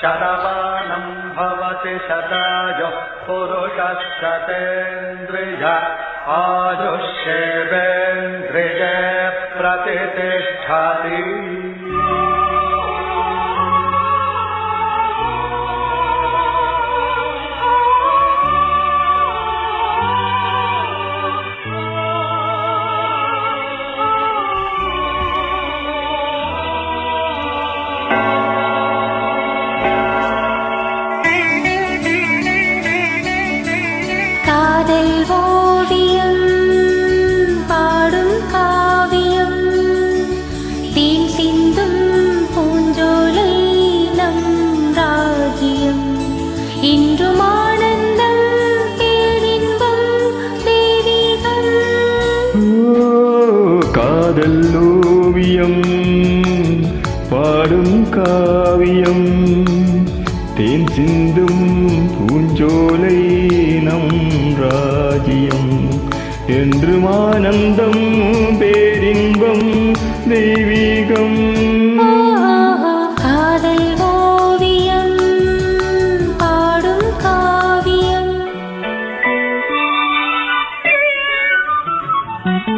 शतमानम् भवति शजुः पुरुषशतेन्द्रिय आयुष्यवेन्द्रिय प्रतिष्ठति। இன்றும் ஆனந்தம் பேரின்பம் தேரிகள் காதல் ஓவியம் பாடும் காவியம் தேன் சிந்தும் பூஞ்சோலை நம் ராஜ்யம். என்றும் ஆனந்தம் பேரின்பம் தெய்வீகம் Mm-hmm.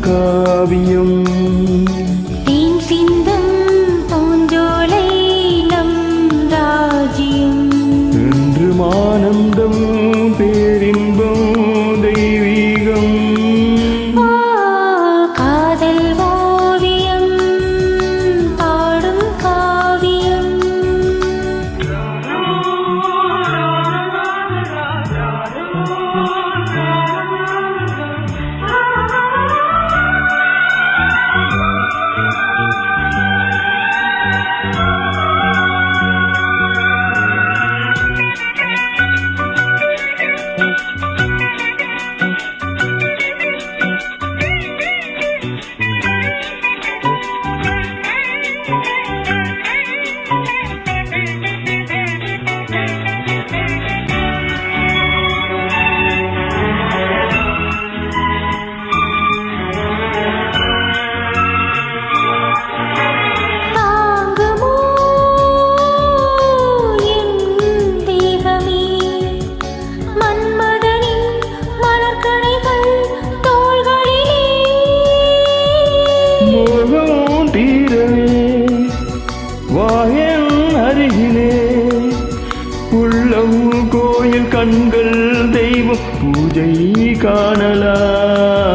காவியம். கண்கள் தெய்வம் பூஜை காணலாம்